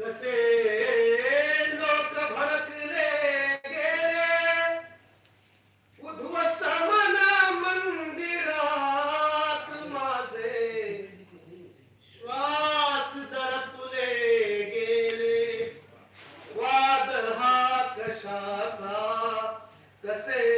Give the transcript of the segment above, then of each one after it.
कसे लोक भडकले उध्वस्त मना मंदिरात माझे श्वास दडपले गेले वाद हा कशाचा कसे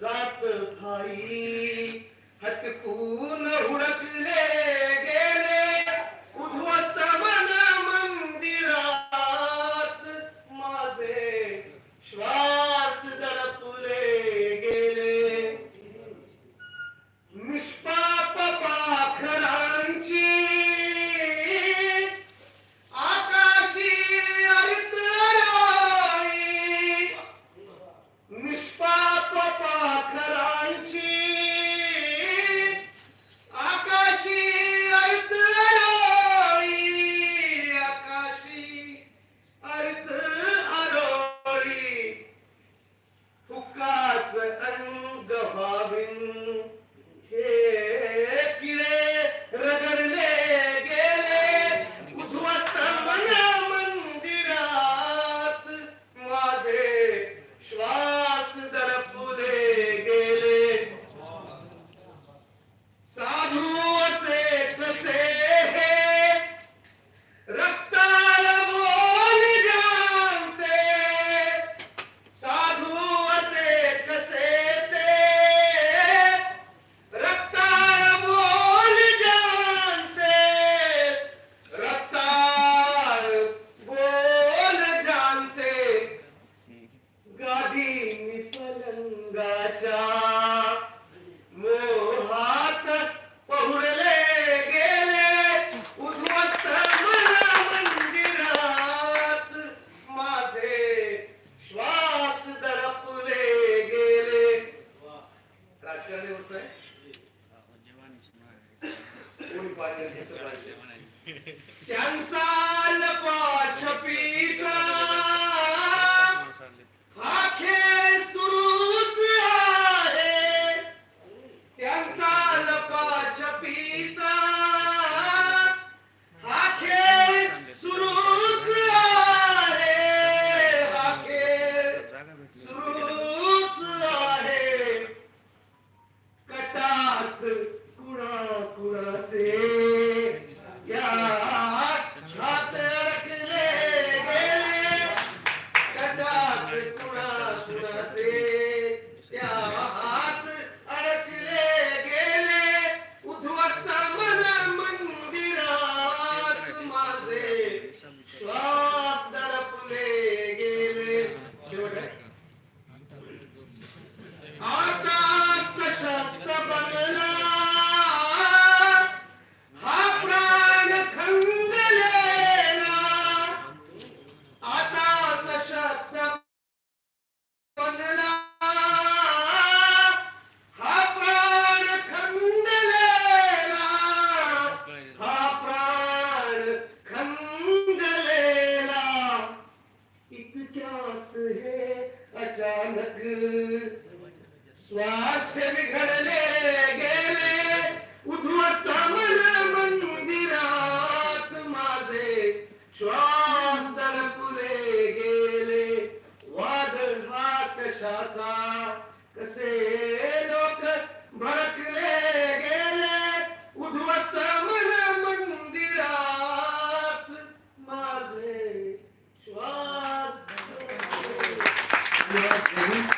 जात भाई. हटकून हुडकले. त्यांचा लपाछपीचा हा सुरूच आहे. त्यांचा लपाछपीचा हा सुरूच आहे. सुरूच आहे. कटात कुणा कुणाचे इतिहास है अचानक। स्वास्थ्य बिगड़ले गेले उध्वस्त मन। Дякую.